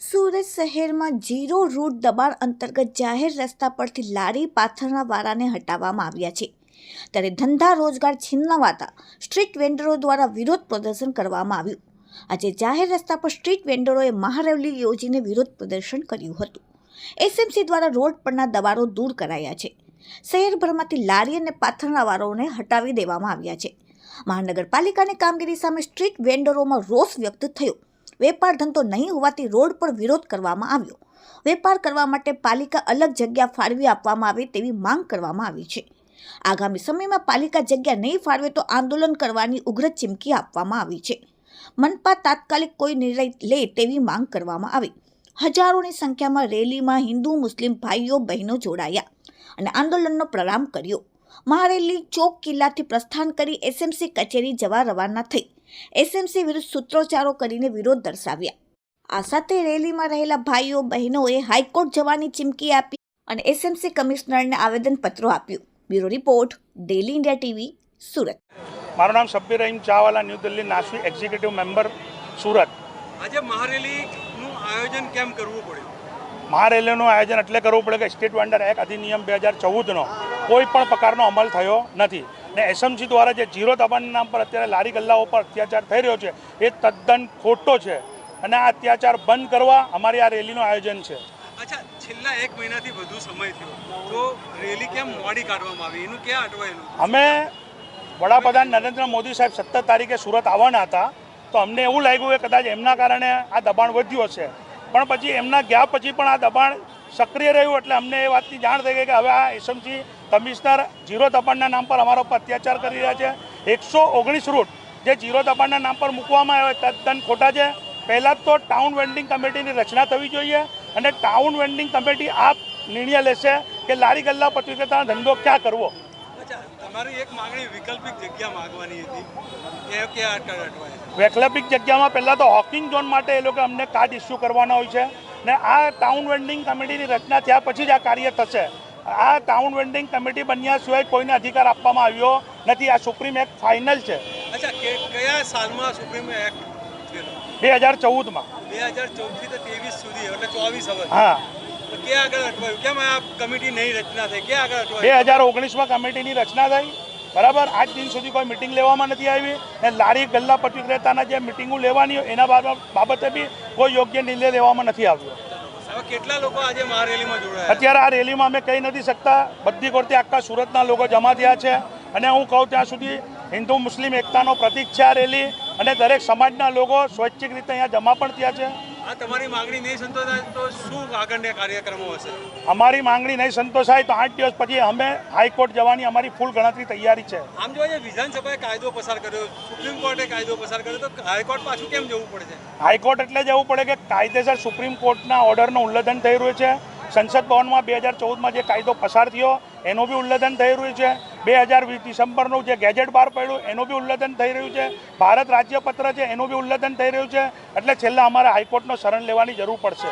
સુરત શહેરમાં zero route દબાણ અંતર્ગત જાહેર રસ્તા પરથી લારી પાથરના વારાને હટાવવામાં આવ્યા છે. ત્યારે ધંધા રોજગાર છીનવાતા સ્ટ્રીટ વેન્ડરો દ્વારા વિરોધ પ્રદર્શન કરવામાં આવ્યું. આજે જાહેર રસ્તા પર સ્ટ્રીટ વેન્ડરોએ મહારેલી યોજીને વિરોધ પ્રદર્શન કર્યું હતું. એસએમસી દ્વારા રોડ પરના દબાણો દૂર કરાયા છે. શહેરભરમાંથી લારી અને પાથરના વાળાઓને હટાવી દેવામાં આવ્યા છે. મહાનગરપાલિકાની કામગીરી સામે સ્ટ્રીટ વેન્ડરોમાં રોષ વ્યક્ત થયો. વેપાર ધંધો નહીં હોવાથી રોડ પર વિરોધ કરવામાં આવ્યો. વેપાર કરવા માટે પાલિકા અલગ જગ્યા ફાળવી આપવામાં આવે તેવી માંગ કરવામાં આવી છે. આગામી સમયમાં પાલિકા જગ્યા નહીં ફાળવે તો આંદોલન કરવાની ઉગ્ર ચીમકી આપવામાં આવી છે. મનપા તાત્કાલિક કોઈ નિર્ણય લે તેવી માંગ કરવામાં આવી. હજારોની સંખ્યામાં રેલીમાં હિન્દુ, મુસ્લિમ ભાઈઓ, બહેનો જોડાયા અને આંદોલનનો પ્રારંભ કર્યો. મહારેલી ચોક કિલ્લાથી પ્રસ્થાન કરી એસએમસી કચેરી જવા રવાના થઈ. એસએમસી વિરુદ્ધ સૂત્રોચ્ચારો કરીને વિરોધ દર્શાવ્યા. આ સાથે રેલીમાં રહેલા ભાઈઓ બહેનોએ હાઈકોર્ટ જવાની ચીમકી આપી અને એસએમસી કમિશનરને આવેદનપત્રો આપ્યું. Bureau report daily India TV Surat. મારું નામ Shabbir Rahim Chawala new Delhi NASVI executive member Surat. આજે મહારેલીનું આયોજન કેમ કરવું પડ્યું? મહારેલીનું આયોજન એટલે કરવું પડે કે સ્ટેટ વેન્ડર એક્ટ અધિનિયમ બે હજાર ચૌદનો કોઈ પણ પ્રકારનો અમલ થયો નથી. ને એસએમસી દ્વારા જે જીરો દબાણના નામ પર અત્યારે લારી ગલ્લાઓ પર અત્યાચાર થઈ રહ્યો છે એ તદ્દન ખોટો છે. અને આ અત્યાચાર બંધ કરવા અમારી આ રેલીનું આયોજન છે. અચ્છા છેલ્લા એક મહિનાથી વધુ સમય થયો. તો રેલી કેમ મોડી કાઢવામાં આવી? એનું ક્યાં અટવાયેલું અમે વડાપ્રધાન નરેન્દ્ર મોદી સાહેબ સત્તર તારીખે સુરત આવવાના હતા. તો અમને એવું લાગ્યું કે કદાચ એમના કારણે આ દબાણ વધ્યું હશે. પણ પછી એમના ગયા પછી પણ આ દબાણ સક્રિય રહ્યું એટલે અમને એ વાતની જાણ થઈ ગઈ કે હવે આ એસએમસી કમિશનર જીરો દબાણના નામ પર અમારા ઉપર અત્યાચાર કરી રહ્યા છે. એકસો ઓગણીસ રૂટ જે જીરો દબાણના નામ પર મૂકવામાં આવ્યા તદ્દન ખોટા છે. પહેલાં તો ટાઉન વેન્ડિંગ કમિટીની રચના થવી જોઈએ અને ટાઉન વેન્ડિંગ કમિટી આ નિર્ણય લેશે કે લારી ગલ્લા પર વિક્રેતાનો ધંધો ક્યાં કરવો? તમારી એક માંગણી વૈકલ્પિક જગ્યા માગવાની હતી. કે ક્યાં અટવાય વૈકલ્પિક જગ્યામાં પહેલાં તો હોકિંગ ઝોન માટે એ લોકો અમને કાર્ડ ઇસ્યુ કરવાના હોય છે. ને આ ટાઉન વેન્ડિંગ કમિટીની રચના થયા પછી જ આ કાર્ય થશે. આ ટાઉન વેન્ડિંગ કમિટી બન્યા સિવાય કોઈને અધિકાર આપવામાં આવ્યો નથી. આ સુપ્રીમ એક્ટ ફાઇનલ છે. અચ્છા કે કયા સાલમાં સુપ્રીમ એક્ટ બે હજાર ચૌદમાં. બે હજાર ચૌદથી તો ત્રેવીસ સુધી એટલે ચોવીસ હવે. હા. તો ક્યાં આગળ અટવાયું? કેમ આ કમિટી નહીં રચના થઈ? ક્યાં આગળ બે હજાર ઓગણીસમાં કમિટીની રચના થઈ. બરાબર? આજ દિન સુધી કોઈ મિટિંગ લેવામાં નથી આવી. ને લારી ગલ્લા પટ્ટી જે મિટિંગો લેવાની હોય એના બાબ- બાબતે બી કોઈ યોગ્ય નિર્ણય લેવામાં નથી આવ્યો. કેટલા લોકો આજે મહારેલીમાં જોડાયા? અત્યારે આ રેલીમાં અમે કહી નથી શકતા. બધી કોર્ટે આખા સુરતના લોકો જમા થયા છે. અને હું કહું ત્યાં સુધી હિન્દુ મુસ્લિમ એકતાનો પ્રતિક છે આ રેલી. અને દરેક સમાજના લોકો સ્વૈચ્છિક રીતે અહીંયા જમા પણ થયા છે. આ તમારી માંગણી નહીં સંતોષાય તો શું આગળના કાર્યક્રમો હશે? અમારી માંગણી નહીં સંતોષાય તો આઠ દિવસ પછી અમે હાઈકોર્ટ જવાની અમારી ફૂલ ગણતરી તૈયારી છે. આમ જઈએ વિધાનસભાએ કાયદો પસાર કર્યો સુપ્રીમ કોર્ટે કાયદો પસાર કર્યો તો હાઈકોર્ટ પાછું કેમ જવું પડે છે? હાઈકોર્ટ એટલે જવું પડે કે કાયદેસર સુપ્રીમ કોર્ટના ઓર્ડરનું ઉલ્લંઘન થઈ રહ્યું છે. સંસદ ભવનમાં બે હજાર ચૌદમાં જે કાયદો પસાર થયો એનું બી ઉલ્લંઘન થઈ રહ્યું છે. બે હજાર વીસ ડિસેમ્બરનું જે ગેજેટ બહાર પડ્યું, એનું બી ઉલ્લંઘન થઈ રહ્યું છે. ભારત રાજ્યપત્ર છે, એનું બી ઉલ્લંઘન થઈ રહ્યું છે. એટલે છેલ્લા અમારે હાઈકોર્ટનો શરણ લેવાની જરૂર પડશે.